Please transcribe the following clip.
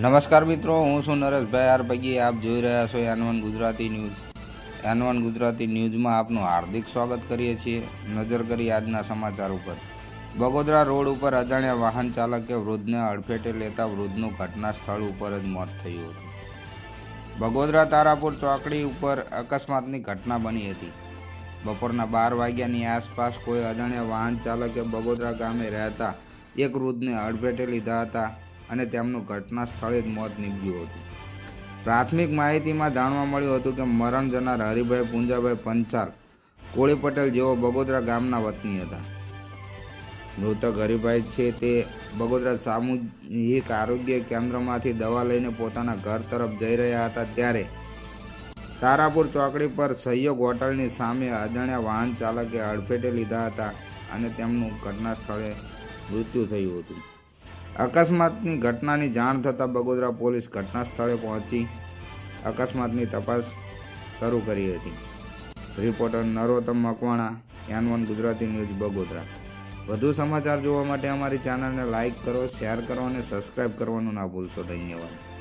નમસ્કાર મિત્રો, હું છું નરેશભાઈ આર પૈકી આપ જોઈ રહ્યા છો N one Gujarati news. N one Gujarati ન્યૂઝમાં આપનું હાર્દિક સ્વાગત કરીએ છીએ. નજર કરી આજના સમાચાર ઉપર. બગોદરા રોડ ઉપર અજાણ્યા વાહન ચાલકે વૃદ્ધને અડફેટે લેતા વૃદ્ધનું ઘટના સ્થળ ઉપર જ મોત થયું હતું. બગોદરા તારાપુર ચોકડી ઉપર અકસ્માતની ઘટના બની હતી. બપોરના બાર વાગ્યાની આસપાસ કોઈ અજાણ્યા વાહન ચાલકે બગોદરા ગામે રહેતા એક વૃદ્ધને અડફેટે લીધા હતા. અને તેમનું ઘટના સ્થળે જ મોત નીપજ્યું હતું. પ્રાથમિક માહિતીમાં જાણવા મળ્યું હતું કે મરણ જનાર હરિભાઈ પુંજાભાઈ પંચાલ, કોળી પટેલ જેઓ બગોદરા ગામના વતની હતા. મૃતક હરિભાઈ છે તે બગોદરા સામૂહિક આરોગ્ય કેન્દ્રમાંથી દવા લઈને પોતાના ઘર તરફ જઈ રહ્યા હતા ત્યારે તારાપુર ચોકડી પર સહયોગ હોટલની સામે અજાણ્યા વાહન ચાલકે અડફેટે લીધા હતા અને તેમનું ઘટના સ્થળે મૃત્યુ થયું હતું. અકસ્માતની ઘટનાની જાણ થતાં બગોદરા પોલીસ ઘટના સ્થળે પહોંચી અકસ્માતની તપાસ શરૂ કરી હતી. Reporter Narottam Makwana, N one Gujarati news, Bagodara. વધુ સમાચાર જોવા માટે અમારી ચેનલને લાઇક કરો, શેર કરો અને સબસ્ક્રાઇબ કરવાનું ના ભૂલશો. ધન્યવાદ.